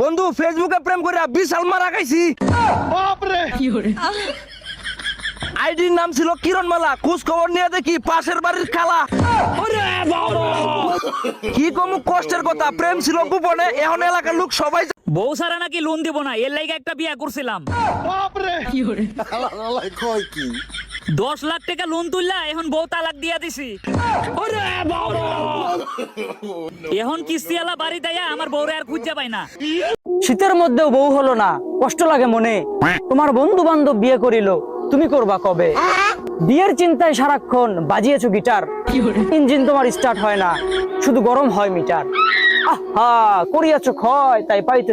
বন্ধু ফেসবুকে প্রেম করে বিশাল মারা খাইছি। আইডির নাম ছিল কিরণ মালা খোঁজ খবর নিয়ে দেখি পাশের বাড়ির খালা। ওরে বাবা! কি কম কষ্টের কথা প্রেম ছিল গোপনে এখন এলাকার লোক সবাই। বউ সারা নাকি লোন দিব না এর লাইগা একটা বিয়া করছিলাম। দশ লাখ টাকা লোন তুললা এখন বউ তালাক দিয়া দিছি! এখন কিস্তিওয়ালা বাড়ি দেয়া আমার বউরে আর খুঁজে পাই না। শীতের মধ্যেও বউ হলো না কষ্ট লাগে মনে। তোমার বন্ধু বান্ধব বিয়ে করিল তুমি করবা কবে? বিয়ের চিন্তায় সারাক্ষণ বাজিয়েছো গিটার। ইঞ্জিন তোমার স্টার্ট হয় না শুধু গরম হয় মিটার। আহা করিয়াছো ক্ষয় তাই পাইতে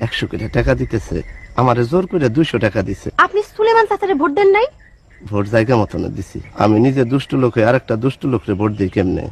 একশো কোটি টাকা দিতেছে আমারে জোর করে দুইশো টাকা দিছে আপনি সুলেমান চাচারে ভোট দেন নাই ভোট জায়গা মতন দিছি আমি নিজে দুষ্টু লোকে আরেকটা দুষ্টু লোকরে ভোট দিই কেমনে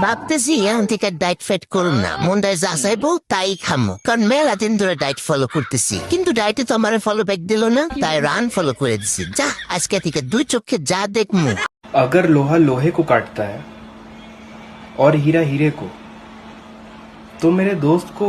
ভাবতেছি এখন থেকে ডাইট ফেট করুন না মন্দায় যা চাইবো তাই খামো কারণ মেলা দিন ধরে ডাইট ফলো করতেছি কিন্তু ডাইটে তো আমার ফলো ব্যাক দিল না তাই রান ফলো করে দিছি যা আজকে থেকে দুই চোখে যা দেখমু अगर लोहा लोहे को काटता है और हीरा हीरे को तो मेरे दोस्त को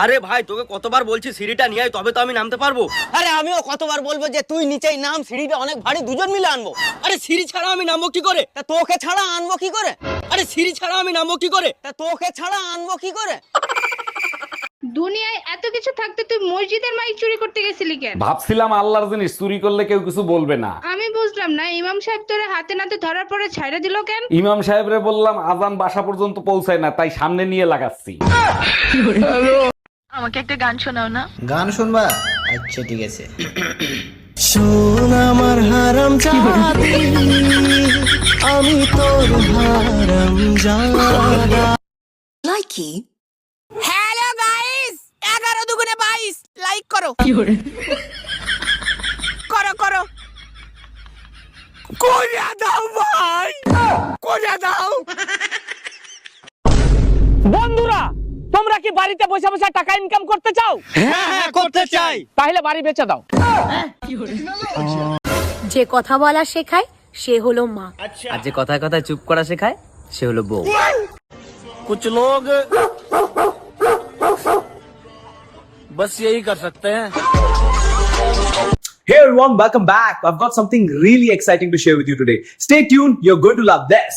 আরে ভাই তোকে কতবার বলছি সিঁড়িটা নিয়ে আয়, তবে তো আমি নামতে পারব। আরে আমিও কতবার বলব যে তুই নিচেই নাম সিঁড়িটা অনেক ভারী দুজন মিলে আনব। আরে সিঁড়ি ছাড়া আমি নামবো কি করে? তা তোকে ছাড়া আনব কি করে? আরে সিঁড়ি ছাড়া আমি নামবো কি করে? তা তোকে ছাড়া আনব কি করে? দুনিয়ায় এত কিছু থাকতে তুই মসজিদের মাইক চুরি করতে গেছিলি কেন? ভাবছিলাম আল্লাহর জিনিস চুরি করলে কেউ কিছু বলবে না। আমি বুঝলাম না ইমাম সাহেব তোরে হাতে নাতে ধরার পরে ছাইড়া দিল কেন? ইমাম সাহেবরে বললাম আজান বাসা পর্যন্ত পৌঁছায় না তাই সামনে নিয়ে লাগাচ্ছি। গান শোনাও না। গান শুনবা? আচ্ছা ঠিক আছে। হ্যালো গাইস এগারো দুগুণে বাইশ লাইক করো। করো করো। করে দাও ভাই করে দাও। বাড়িতে বসে বসে টাকা ইনকাম করতে চাও হ্যাঁ করতে চাই তাহলে বাড়ি বেচে দাও যে কথা বলা শেখায় সে হলো মা আর যে কথায় কথায় চুপ করা শেখায় সে হলো বউ कुछ लोग बस यही कर सकते हैं Hey everyone, welcome back. I've got something really exciting to share with you today. Stay tuned, you're going to love this.